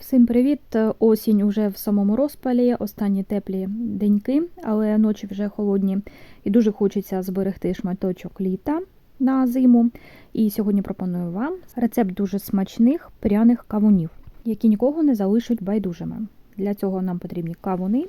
Всім привіт! Осінь уже в самому розпалі, останні теплі деньки, але ночі вже холодні і дуже хочеться зберегти шматочок літа на зиму. І сьогодні пропоную вам рецепт дуже смачних пряних кавунів, які нікого не залишать байдужими. Для цього нам потрібні кавуни,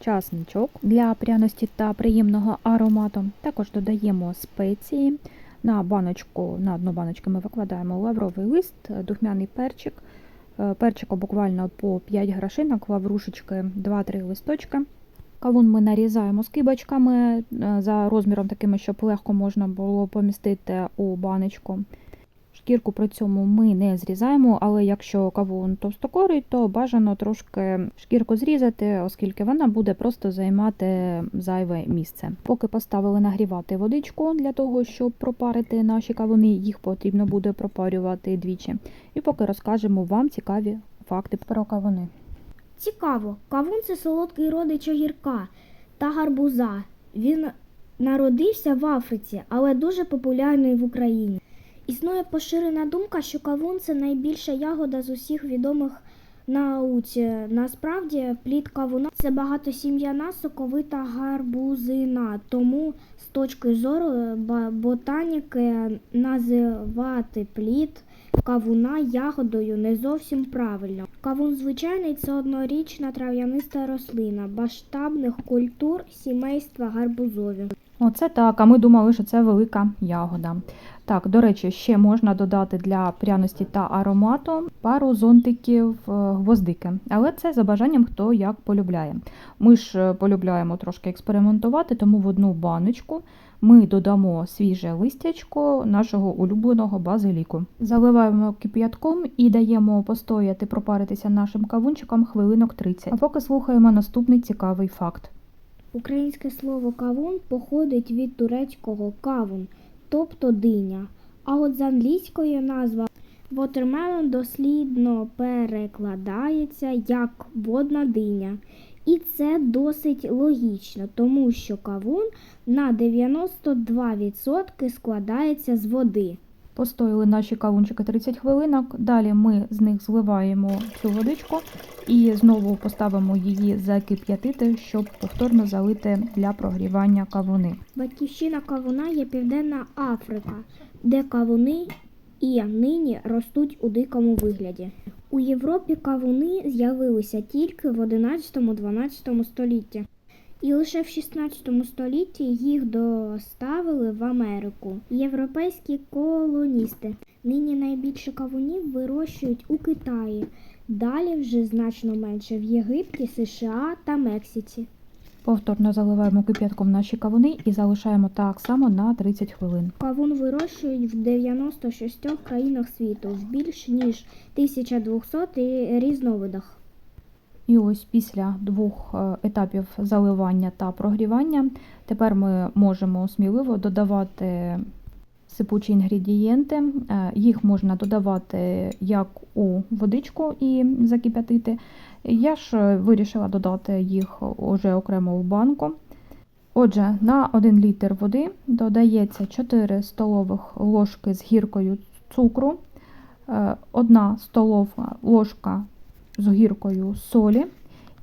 часничок для пряності та приємного аромату. Також додаємо спеції. На баночку, на дно баночки ми викладаємо лавровий лист, духмяний перчик. Е, Перчику буквально по 5 грошинок, лаврушечки 2-3 листочки. Кавун ми нарізаємо скибочками е, за розміром такими, щоб легко можна було помістити у баночку. Шкірку при цьому ми не зрізаємо, але якщо кавун товстокорий, то бажано трошки шкірку зрізати, оскільки вона буде просто займати зайве місце. Поки поставили нагрівати водичку для того, щоб пропарити наші кавуни, їх потрібно буде пропарювати двічі. І поки розкажемо вам цікаві факти про кавуни. Цікаво, кавун це солодкий родич огірка та гарбуза. Він народився в Африці, але дуже популярний в Україні. Існує поширена думка, що кавун це найбільша ягода з усіх відомих науці. Насправді, плід кавуна це багатосім'яна соковита гарбузина. Тому з точки зору ботаніки називати плід кавуна ягодою не зовсім правильно. Кавун звичайний це однорічна трав'яниста рослина масштабних культур сімейства гарбузові. Оце так, а ми думали, що це велика ягода. Так, до речі, ще можна додати для пряності та аромату пару зонтиків е, гвоздики, але це за бажанням хто як полюбляє. Ми ж е, полюбляємо трошки експериментувати, тому в одну баночку ми додамо свіже листячко нашого улюбленого базиліку. Заливаємо кип'ятком і даємо постояти, пропаритися нашим кавунчикам хвилинок 30. А поки слухаємо наступний цікавий факт. Українське слово кавун походить від турецького кавун, тобто диня. А от з англійської назва watermelon дослідно перекладається як водна диня. І це досить логічно, тому що кавун на 92% складається з води. Постояли наші кавунчики 30 хвилинок. Далі ми з них зливаємо цю водичку і знову поставимо її закип'ятити, щоб повторно залити для прогрівання кавуни. Батьківщина кавуна є Південна Африка, де кавуни і нині ростуть у дикому вигляді. У Європі кавуни з'явилися тільки в 11-12 столітті. І лише в 16 столітті їх доставили в Америку європейські колоністи. Нині найбільше кавунів вирощують у Китаї, далі вже значно менше в Єгипті, США та Мексиці. Повторно заливаємо кип'ятком наші кавуни і залишаємо так само на 30 хвилин. Кавун вирощують в 96 країнах світу в більш ніж 1200 різновидах. І ось після двох е, етапів заливання та прогрівання тепер ми можемо сміливо додавати сипучі інгредієнти. Е, Їх можна додавати як у водичку і закип'ятити. Я ж е, вирішила додати їх уже окремо в банку. Отже, на 1 літр води додається 4 столових ложки з гіркою цукру, 1 столова ложка з гіркою солі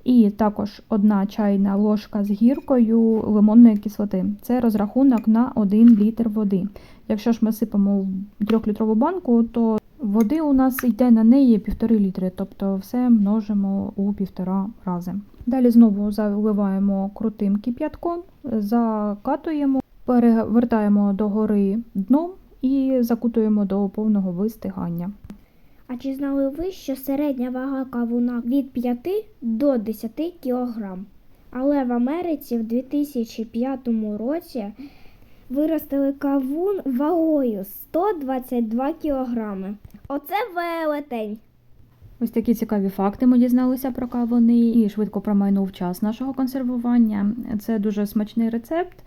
і також 1 чайна ложка з гіркою лимонної кислоти. Це розрахунок на 1 літр води. Якщо ж ми сипемо в 3-літрову банку, то води у нас йде на неї 1,5 літри, тобто все множимо у півтора рази. Далі знову заливаємо крутим кип'ятком, закатуємо, перевертаємо догори дном і закутуємо до повного вистигання. А чи знали ви, що середня вага кавуна від 5 до 10 кг? Але в Америці в 2005 році виростили кавун вагою 122 кг. Оце велетень! Ось такі цікаві факти ми дізналися про кавуни і швидко промайнув час нашого консервування. Це дуже смачний рецепт,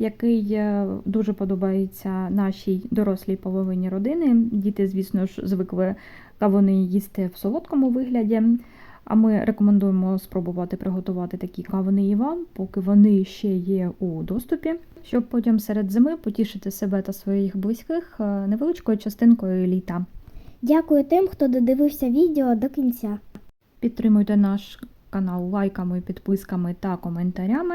який е, дуже подобається нашій дорослій половині родини. Діти, звісно ж, звикли кавуни їсти в солодкому вигляді. А ми рекомендуємо спробувати приготувати такі кавуни і вам, поки вони ще є у доступі, щоб потім серед зими потішити себе та своїх близьких е, невеличкою частинкою літа. Дякую тим, хто додивився відео до кінця. Підтримуйте наш канал лайками, підписками та коментарями.